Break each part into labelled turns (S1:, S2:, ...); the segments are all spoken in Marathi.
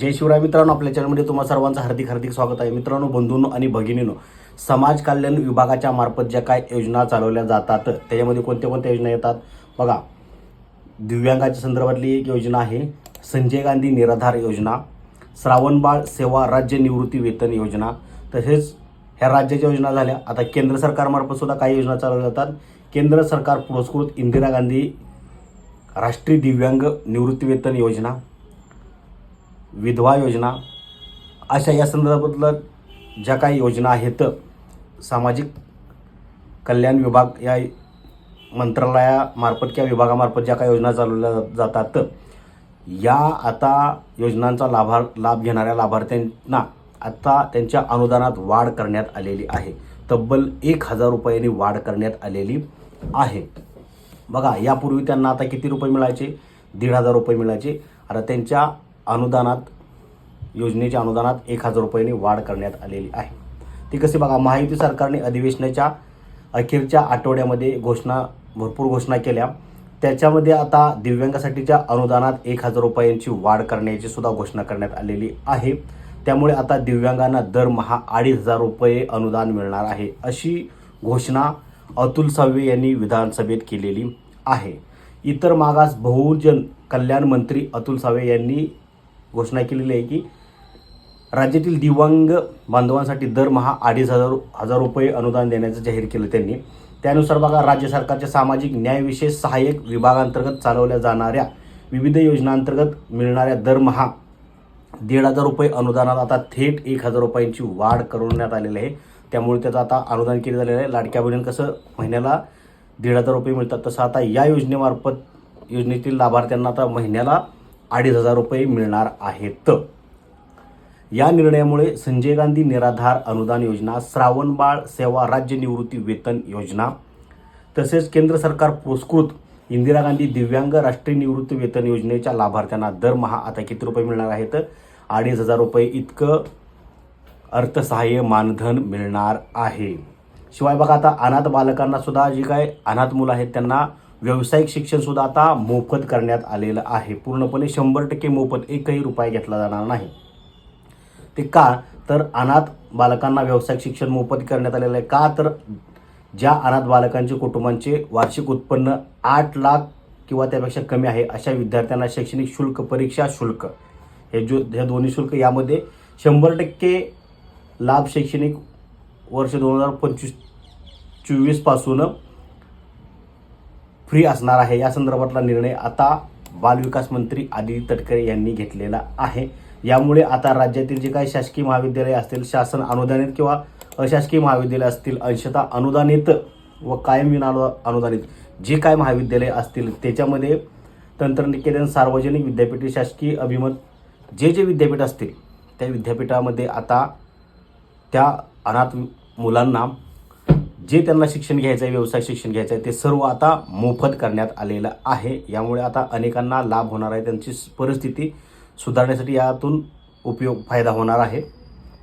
S1: जय शिवराय मित्रांनो आपल्या चॅनलमध्ये तुम्हा सर्वांचं हार्दिक हार्दिक स्वागत आहे. मित्रांनो बंधूंनो आणि भगिनीनो समाज कल्याण विभागाच्या मार्फत ज्या काय योजना चालवल्या जातात त्याच्यामध्ये कोणत्या कोणत्या योजना येतात? बघा दिव्यांगाच्या संदर्भातली एक योजना आहे संजय गांधी निराधार योजना श्रावणबाळ सेवा राज्य निवृत्ती वेतन योजना. तसेच ह्या राज्याच्या योजना झाल्या. आता केंद्र सरकारमार्फत सुद्धा काही योजना चालवल्या जातात. केंद्र सरकार पुरस्कृत इंदिरा गांधी राष्ट्रीय दिव्यांग निवृत्ती वेतन योजना. विधवा योजना अशा या संदर्भातलं ज्या काही योजना आहेत सामाजिक कल्याण विभाग या मंत्रालयामार्फत किंवा विभागामार्फत ज्या काही योजना चालवल्या जातात या आता योजनांचा लाभार लाभ घेणाऱ्या लाभार्थ्यांना आता त्यांच्या अनुदानात वाढ करण्यात आलेली आहे. तब्बल एक हजार रुपयांनी वाढ करण्यात आलेली आहे. बघा यापूर्वी त्यांना आता किती रुपये मिळायचे? दीड हजार रुपये मिळायचे. आता त्यांच्या अनुदानात योजनेच्या अनुदानात एक हजार रुपयांनी वाढ करण्यात आलेली आहे. ती कशी बघा महायुती सरकारने अधिवेशनाच्या अखेरच्या आठवड्यामध्ये घोषणा भरपूर घोषणा केल्या. त्याच्यामध्ये आता दिव्यांगासाठीच्या अनुदानात एक हजार रुपयांची वाढ करण्याची सुद्धा घोषणा करण्यात आलेली आहे. त्यामुळे आता दिव्यांगांना दरमहा अडीच हजार रुपये अनुदान मिळणार आहे अशी घोषणा अतुल सावे यांनी विधानसभेत केलेली आहे. इतर मागास बहुजन कल्याण मंत्री अतुल सावे यांनी घोषणा केलेली आहे की राज्यातील दिव्यांग बांधवांसाठी दरमहा अडीच हजार हजार रुपये अनुदान देण्याचं जाहीर केलं त्यांनी. त्यानुसार बघा राज्य सरकारच्या सामाजिक न्याय सहाय्यक विभागांतर्गत चालवल्या जाणाऱ्या विविध योजनांतर्गत मिळणाऱ्या दरमहा दीड हजार रुपये अनुदानात आता थेट एक हजार रुपयांची वाढ करण्यात आलेली आहे. त्यामुळे त्याचं आता अनुदान केलं झालेलं आहे. लाडक्या बहिणीनं कसं महिन्याला दीड हजार रुपये मिळतात तसं आता या योजनेमार्फत योजनेतील लाभार्थ्यांना आता महिन्याला अडीच हजार रुपये मिळणार आहेत. या निर्णयामुळे संजय गांधी निराधार अनुदान योजना श्रावणबाळ सेवा राज्य निवृत्ती वेतन योजना तसेच केंद्र सरकार पुरस्कृत इंदिरा गांधी दिव्यांग राष्ट्रीय निवृत्ती वेतन योजनेच्या लाभार्थ्यांना दरमहा आता किती रुपये मिळणार आहेत? अडीच हजार रुपये इतकं अर्थसहाय्य मानधन मिळणार आहे. शिवाय बघा आता अनाथ बालकांना सुद्धा जी काय अनाथ मुलं आहेत त्यांना व्यावसायिक शिक्षण सुद्धा आता मोफत करण्यात आलेलं आहे. पूर्णपणे शंभर टक्के मोफत एकही रुपया घेतला जाणार नाही. ते का? तर अनाथ बालकांना व्यावसायिक शिक्षण मोफत करण्यात आलेलं आहे. का? तर ज्या अनाथ बालकांचे कुटुंबांचे वार्षिक उत्पन्न आठ लाख किंवा त्यापेक्षा कमी आहे अशा विद्यार्थ्यांना शैक्षणिक शुल्क परीक्षा शुल्क. हे जो ह्या दोन्ही शुल्क यामध्ये शंभर टक्के लाभ शैक्षणिक वर्ष दोन हजार पंचवीस चोवीसपासून फ्री असणार आहे. या संदर्भातला निर्णय आता बालविकास मंत्री आदिती तटकरे यांनी घेतलेला आहे. यामुळे आता राज्यातील जे काही शासकीय महाविद्यालय असतील शासन अनुदानित किंवा अशासकीय महाविद्यालय असतील अंशतः अनुदानित व कायम विना अनुदानित जे काय महाविद्यालय असतील त्याच्यामध्ये तंत्रनिकेतन सार्वजनिक विद्यापीठ शासकीय अभिमत जे जे विद्यापीठ असतील त्या विद्यापीठामध्ये आता त्या अनाथ मुलांना जे त्यांना शिक्षण घ्यायचं आहे व्यवसाय शिक्षण घ्यायचं आहे ते सर्व आता मोफत करण्यात आलेलं आहे. यामुळे आता अनेकांना लाभ होणार आहे त्यांची परिस्थिती सुधारण्यासाठी यातून उपयोग फायदा होणार आहे.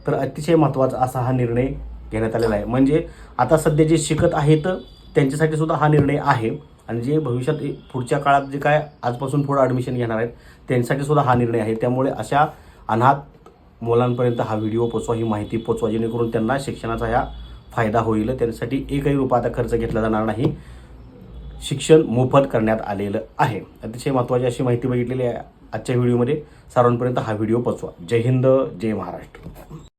S1: तर अतिशय महत्त्वाचा असा हा निर्णय घेण्यात आलेला आहे. म्हणजे आता सध्या जे शिकत आहेत त्यांच्यासाठी सुद्धा हा निर्णय आहे. आणि जे भविष्यात पुढच्या काळात जे काय आजपासून पुढं ॲडमिशन घेणार आहेत त्यांच्यासाठी सुद्धा हा निर्णय आहे. त्यामुळे अशा अनाथ मुलांपर्यंत हा व्हिडिओ पोचवा ही माहिती पोचवा जेणेकरून त्यांना शिक्षणाचा ह्या फायदा होईल. त्यांच्यासाठी एकही रुपया आता खर्च घेतला जाणार नाही. शिक्षण मोफत करण्यात आलेलं आहे. अतिशय महत्त्वाची अशी माहिती बघितलेली आहे. आजच्या व्हिडिओमध्ये सर्वांपर्यंत हा व्हिडिओ पोचवा जय हिंद जय महाराष्ट्र.